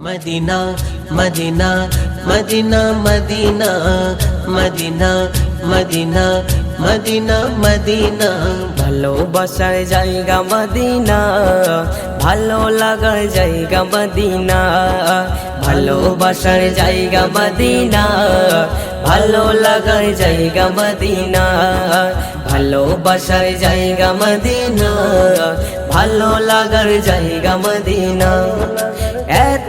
Medina Medina Medina Medina Medina Medina Medina Medina ভালোবাসার জায়গা Medina ভালো লাগার জায়গা মদিনা ভালোবাসার জায়গা মদিনা ভালো লাগার জায়গা মদিনা ভালোবাসার জায়গা মদিনা ভালো লাগার জায়গা মদিনা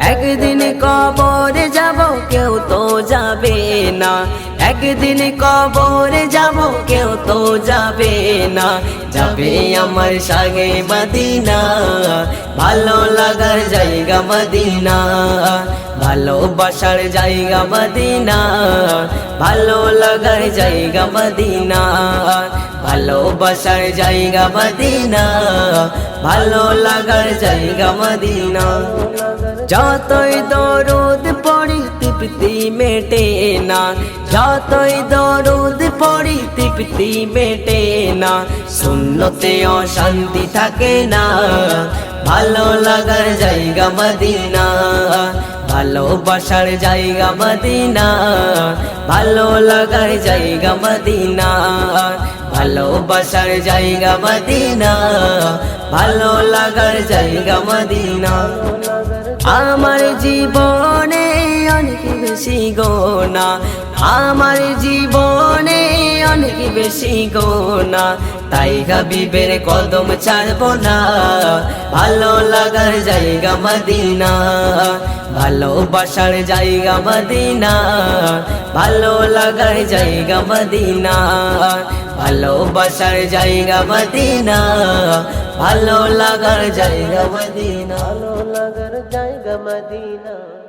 একদিন কবরে যাব, কেউ তো যাবে না। একদিন কবরে যাব, কেউ তো যাবে না। যাবে আমার সাগে মদিনা, ভালো লাগার জায়গা মদিনা। ভালোবাসার জায়গা মদিনা, ভালো লাগার জায়গা মদিনা। ভালোবাসার জায়গা মদিনা, ভালো লাগার জায়গা মদিনা। যতই দরুদ পড়ি, তৃপ্তি মেটে না। যতই দরুদ পড়ি, তৃপ্তি মেটে না। শূন্যতে অশান্তি থাকে না। ভালো লাগার জায়গা মদিনা ভালোবাসার জায়গা মদিনা, ভালো লাগার জায়গা মদিনা। ভালোবাসার জায়গা মদিনা, ভালো লাগার জায়গা মদিনা। আমার জীবনে অনেক বেশি গোনা, আমার জীবনে অনেক বেশি গোনা। তাই হাবিবের কদম ছাড়ব না। ভালো লাগার জায়গা মদিনা। ভালোবাসার জায়গা মদিনা। ভালো লাগার জায়গা মদিনা। ভালোবাসার জায়গা মদিনা। ভালো লাগার জায়গা মদিনা। ভালো লাগার জায়গা মদিনা।